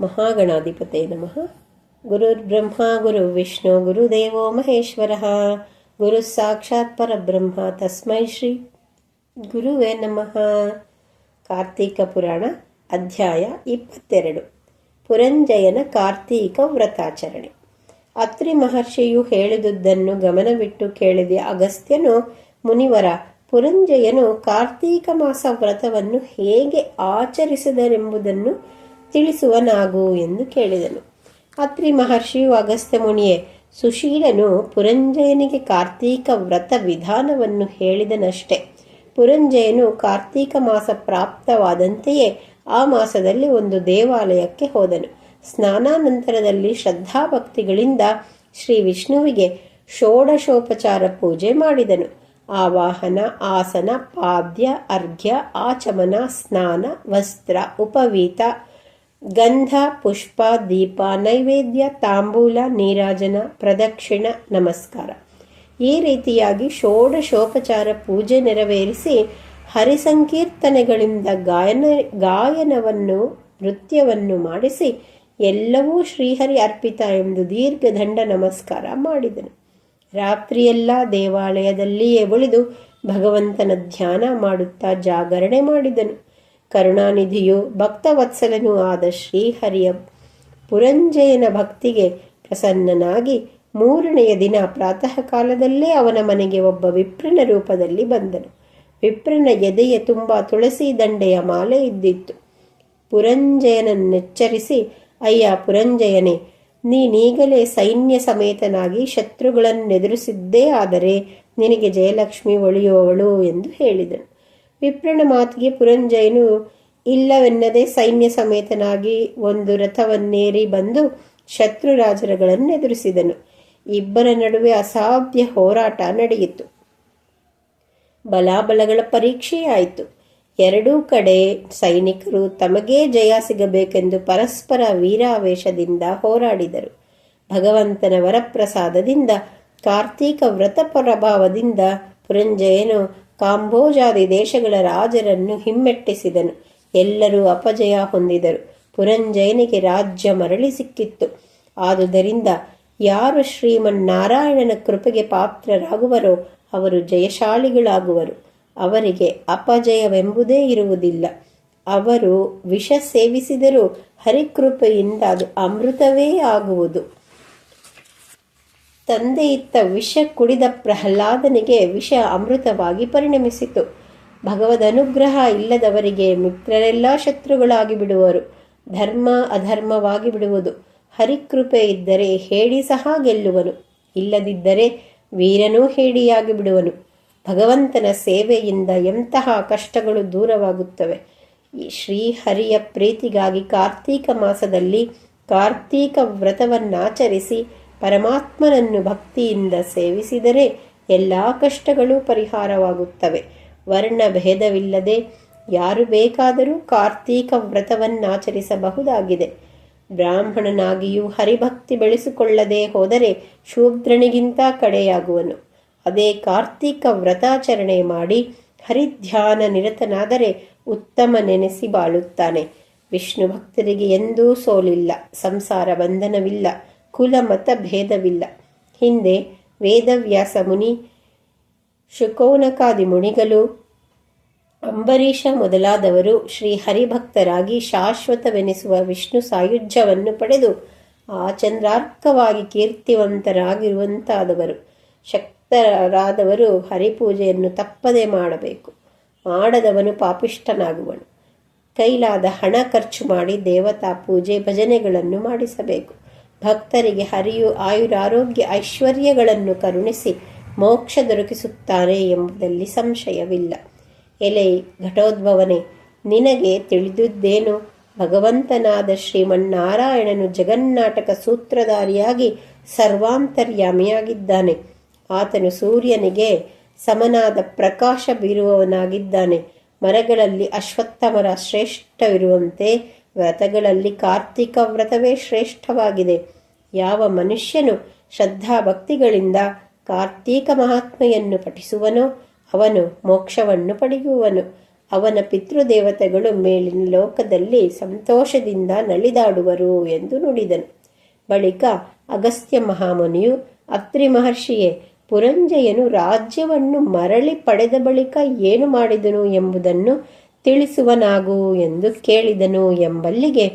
ಮಹಾಗಣಾಧಿಪತೆ ನಮಃ. ಗುರುರ್ಬ್ರಹ್ಮ ಗುರು ವಿಷ್ಣು ಗುರುದೇವೋ ಮಹೇಶ್ವರ. ಗುರು ಸಾಕ್ಷಾತ್ ಪರಬ್ರಹ್ಮ, ತಸ್ಮೈ ಶ್ರೀ ಗುರುವೇ ನಮಃ. ಕಾರ್ತೀಕ ಪುರಾಣ ಅಧ್ಯಾಯ ಇಪ್ಪತ್ತೆರಡು. ಪುರಂಜಯನ ಕಾರ್ತೀಕ ವ್ರತಾಚರಣೆ. ಅತ್ರಿ ಮಹರ್ಷಿಯು ಹೇಳಿದುದನ್ನು ಗಮನವಿಟ್ಟು ಕೇಳಿದ ಅಗಸ್ತ್ಯನು ಮುನಿವರ ಪುರಂಜಯನು ಕಾರ್ತೀಕ ಮಾಸ ವ್ರತವನ್ನು ಹೇಗೆ ಆಚರಿಸಿದರೆಂಬುದನ್ನು ತಿಳಿಸುವನಾಗು ಎಂದು ಕೇಳಿದನು. ಅತ್ರಿ ಮಹರ್ಷಿಯು ಅಗಸ್ತ್ಯ ಮುನಿಯೇ ಸುಶೀಲನು ಪುರಂಜಯನಿಗೆ ಕಾರ್ತೀಕ ವ್ರತ ವಿಧಾನವನ್ನು ಹೇಳಿದನಷ್ಟೆ. ಪುರಂಜಯನು ಕಾರ್ತೀಕ ಮಾಸ ಪ್ರಾಪ್ತವಾದಂತೆಯೇ ಆ ಮಾಸದಲ್ಲಿ ಒಂದು ದೇವಾಲಯಕ್ಕೆ ಹೋದನು. ಸ್ನಾನಾನಂತರದಲ್ಲಿ ಶ್ರದ್ಧಾಭಕ್ತಿಗಳಿಂದ ಶ್ರೀ ವಿಷ್ಣುವಿಗೆ ಷೋಡಶೋಪಚಾರ ಪೂಜೆ ಮಾಡಿದನು. ಆವಾಹನ, ಆಸನ, ಪಾದ್ಯ, ಅರ್ಘ್ಯ, ಆಚಮನ, ಸ್ನಾನ, ವಸ್ತ್ರ, ಉಪವೀತ ಗಂಧ, ಪುಷ್ಪ, ದೀಪ, ನೈವೇದ್ಯ, ತಾಂಬೂಲ, ನೀರಾಜನ, ಪ್ರದಕ್ಷಿಣ, ನಮಸ್ಕಾರ. ಈ ರೀತಿಯಾಗಿ ಷೋಡಶೋಪಚಾರ ಪೂಜೆ ನೆರವೇರಿಸಿ ಹರಿಸಂಕೀರ್ತನೆಗಳಿಂದ ಗಾಯನ, ಗಾಯನವನ್ನು, ನೃತ್ಯವನ್ನು ಮಾಡಿಸಿ ಎಲ್ಲವೂ ಶ್ರೀಹರಿ ಅರ್ಪಿತ ಎಂದು ದೀರ್ಘ ದಂಡ ನಮಸ್ಕಾರ ಮಾಡಿದನು. ರಾತ್ರಿಯೆಲ್ಲ ದೇವಾಲಯದಲ್ಲಿಯೇ ಉಳಿದು ಭಗವಂತನ ಧ್ಯಾನ ಮಾಡುತ್ತಾ ಜಾಗರಣೆ ಮಾಡಿದನು. ಕರುಣಾನಿಧಿಯು ಭಕ್ತವತ್ಸಲನೂ ಆದ ಶ್ರೀಹರಿಯ ಪುರಂಜಯನ ಭಕ್ತಿಗೆ ಪ್ರಸನ್ನನಾಗಿ ಮೂರನೆಯ ದಿನ ಪ್ರಾತಃ ಕಾಲದಲ್ಲೇ ಅವನ ಮನೆಗೆ ಒಬ್ಬ ವಿಪ್ರನ ರೂಪದಲ್ಲಿ ಬಂದನು. ವಿಪ್ರನ ಎದೆಯ ತುಂಬ ತುಳಸಿ ದಂಡೆಯ ಮಾಲೆ ಇದ್ದಿತ್ತು. ಪುರಂಜಯನನ್ನೆಚ್ಚರಿಸಿ ಅಯ್ಯ ಪುರಂಜಯನೇ, ನೀನೀಗಲೇ ಸೈನ್ಯ ಸಮೇತನಾಗಿ ಶತ್ರುಗಳನ್ನೆದುರಿಸಿದ್ದೇ ಆದರೆ ನಿನಗೆ ಜಯಲಕ್ಷ್ಮಿ ಒಳಿಯುವವಳು ಎಂದು ಹೇಳಿದನು. ವಿಪ್ರನ ಮಾತಿಗೆ ಪುರಂಜಯನು, ಇಲ್ಲವೆನ್ನದೆ ಸೈನ್ಯ ಸಮೇತನಾಗಿ ಒಂದು ರಥವನ್ನೇರಿ ಬಂದು ಶತ್ರು ರಾಜರುಗಳನ್ನೆದುರಿಸಿದನು ಇಬ್ಬರ ನಡುವೆ ಅಸಾಧ್ಯ ಹೋರಾಟ ನಡೆಯಿತು. ಬಲಾಬಲಗಳ ಪರೀಕ್ಷೆಯಾಯಿತು. ಎರಡೂ ಕಡೆ ಸೈನಿಕರು ತಮಗೇ ಜಯ ಸಿಗಬೇಕೆಂದು ಪರಸ್ಪರ ವೀರಾವೇಶದಿಂದ ಹೋರಾಡಿದರು. ಭಗವಂತನ ವರಪ್ರಸಾದದಿಂದ ಕಾರ್ತೀಕ ವ್ರತ ಪ್ರಭಾವದಿಂದ ಪುರಂಜಯನು ಕಾಂಬೋಜಾದಿ ದೇಶಗಳ ರಾಜರನ್ನು ಹಿಮ್ಮೆಟ್ಟಿಸಿದನು. ಎಲ್ಲರೂ ಅಪಜಯ ಹೊಂದಿದರು. ಪುರಂಜಯನಿಗೆ ರಾಜ್ಯ ಮರಳಿ ಸಿಕ್ಕಿತ್ತು. ಆದುದರಿಂದ ಯಾರು ಶ್ರೀಮನ್ನಾರಾಯಣನ ಕೃಪೆಗೆ ಪಾತ್ರರಾಗುವರೋ ಅವರು ಜಯಶಾಲಿಗಳಾಗುವರು. ಅವರಿಗೆ ಅಪಜಯವೆಂಬುದೇ ಇರುವುದಿಲ್ಲ. ಅವರು ವಿಷ ಸೇವಿಸಿದರೂ ಹರಿಕೃಪೆಯಿಂದ ಅದು ಅಮೃತವೇ ಆಗುವುದು. ತಂದೆಯಿತ್ತ ವಿಷ ಕುಡಿದ ಪ್ರಹ್ಲಾದನಿಗೆ ವಿಷ ಅಮೃತವಾಗಿ ಪರಿಣಮಿಸಿತು. ಭಗವದ್ ಅನುಗ್ರಹ ಇಲ್ಲದವರಿಗೆ ಮಿತ್ರರೆಲ್ಲ ಶತ್ರುಗಳಾಗಿ ಬಿಡುವರು. ಧರ್ಮ ಅಧರ್ಮವಾಗಿ ಬಿಡುವುದು. ಹರಿಕೃಪೆ ಇದ್ದರೆ ಹೇಳಿ ಸಹ ಗೆಲ್ಲುವನು. ಇಲ್ಲದಿದ್ದರೆ ವೀರನೂ ಹೇಡಿಯಾಗಿ ಬಿಡುವನು. ಭಗವಂತನ ಸೇವೆಯಿಂದ ಎಂತಹ ಕಷ್ಟಗಳು ದೂರವಾಗುತ್ತವೆ. ಈ ಶ್ರೀಹರಿಯ ಪ್ರೀತಿಗಾಗಿ ಕಾರ್ತೀಕ ಮಾಸದಲ್ಲಿ ಕಾರ್ತೀಕ ವ್ರತವನ್ನಾಚರಿಸಿ ಪರಮಾತ್ಮನನ್ನು ಭಕ್ತಿಯಿಂದ ಸೇವಿಸಿದರೆ ಎಲ್ಲ ಕಷ್ಟಗಳು ಪರಿಹಾರವಾಗುತ್ತವೆ. ವರ್ಣ ಭೇದವಿಲ್ಲದೆ ಯಾರು ಬೇಕಾದರೂ ಕಾರ್ತೀಕ ವ್ರತವನ್ನಾಚರಿಸಬಹುದಾಗಿದೆ. ಬ್ರಾಹ್ಮಣನಾಗಿಯೂ ಹರಿಭಕ್ತಿ ಬೆಳೆಸಿಕೊಳ್ಳದೆ ಹೋದರೆ ಶೂದ್ರನಿಗಿಂತ ಕಡೆಯಾಗುವನು. ಅದೇ ಕಾರ್ತೀಕ ವ್ರತಾಚರಣೆ ಮಾಡಿ ಹರಿಧ್ಯಾನ ನಿರತನಾದರೆ ಉತ್ತಮ ನೆನೆಸಿ ಬಾಳುತ್ತಾನೆ. ವಿಷ್ಣು ಭಕ್ತರಿಗೆ ಎಂದೂ ಸೋಲಿಲ್ಲ. ಸಂಸಾರ ಬಂಧನವಿಲ್ಲ. ಕುಲ ಮತ ಭೇದವಿಲ್ಲ ಹಿಂದೆ ವೇದವ್ಯಾಸ ಮುನಿ ಶುಕೋನಕಾದಿ ಮುನಿಗಳು, ಅಂಬರೀಷ ಮೊದಲಾದವರು ಶ್ರೀ ಹರಿಭಕ್ತರಾಗಿ ಶಾಶ್ವತವೆನಿಸುವ ವಿಷ್ಣು ಸಾಯುಜ್ಯವನ್ನು ಪಡೆದು ಆ ಚಂದ್ರಾರ್ಕವಾಗಿ ಕೀರ್ತಿವಂತರಾಗಿರುವಂತಾದವರು. ಶಕ್ತರಾದವರು ಹರಿಪೂಜೆಯನ್ನು ತಪ್ಪದೆ ಮಾಡಬೇಕು. ಮಾಡದವನು ಪಾಪಿಷ್ಠನಾಗುವನು. ಕೈಲಾದ ಹಣ ಖರ್ಚು ಮಾಡಿ ದೇವತಾ ಪೂಜೆ ಭಜನೆಗಳನ್ನು ಮಾಡಿಸಬೇಕು. ಭಕ್ತರಿಗೆ ಹರಿಯು ಆಯುರಾರೋಗ್ಯ ಐಶ್ವರ್ಯಗಳನ್ನು ಕರುಣಿಸಿ ಮೋಕ್ಷ ದೊರಕಿಸುತ್ತಾನೆ ಎಂಬುದಲ್ಲಿ ಸಂಶಯವಿಲ್ಲ. ಎಲೆ ಘಟೋದ್ಭವನೆ, ನಿನಗೆ ತಿಳಿದುದ್ದೇನು? ಭಗವಂತನಾದ ಶ್ರೀಮನ್ನಾರಾಯಣನು ಜಗನ್ನಾಟಕ ಸೂತ್ರಧಾರಿಯಾಗಿ ಸರ್ವಾಂತರ್ಯಾಮಿಯಾಗಿದ್ದಾನೆ. ಆತನು ಸೂರ್ಯನಿಗೆ ಸಮನಾದ ಪ್ರಕಾಶ ಬೀರುವವನಾಗಿದ್ದಾನೆ. ಮರಗಳಲ್ಲಿ ಅಶ್ವತ್ಥಮರ ಶ್ರೇಷ್ಠವಿರುವಂತೆ ವ್ರತಗಳಲ್ಲಿ ಕಾರ್ತಿಕ ವ್ರತವೇ ಶ್ರೇಷ್ಠವಾಗಿದೆ. ಯಾವ ಮನುಷ್ಯನು ಶ್ರದ್ಧಾಭಕ್ತಿಗಳಿಂದ ಕಾರ್ತೀಕ ಮಹಾತ್ಮೆಯನ್ನು ಪಠಿಸುವನೋ, ಅವನು ಮೋಕ್ಷವನ್ನು ಪಡೆಯುವನು. ಅವನ ಪಿತೃದೇವತೆಗಳು ಮೇಲಿನ ಲೋಕದಲ್ಲಿ ಸಂತೋಷದಿಂದ ನಲಿದಾಡುವರು ಎಂದು ನುಡಿದನು. ಬಳಿಕ ಅಗಸ್ತ್ಯ ಮಹಾಮುನಿಯು ಅತ್ರಿ ಮಹರ್ಷಿಯೇ, ಪುರಂಜಯನು ರಾಜ್ಯವನ್ನು ಮರಳಿ ಪಡೆದ ಬಳಿಕ ಏನು ಮಾಡಿದನು ಎಂಬುದನ್ನು ತಿಳಿಸುವನಾಗು ಎಂದು ಕೇಳಿದನು ಎಂಬಲ್ಲಿಗೆ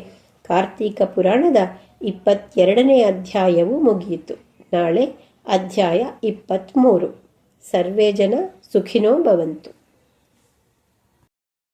ಕಾರ್ತೀಕ ಪುರಾಣದ ಇಪ್ಪತ್ತೆರಡನೇ ಅಧ್ಯಾಯವು ಮುಗಿಯಿತು. ನಾಳೆ ಅಧ್ಯಾಯ ಇಪ್ಪತ್ತ್ಮೂರು ಸರ್ವೇ ಜನ ಸುಖಿನೋ ಭವಂತು.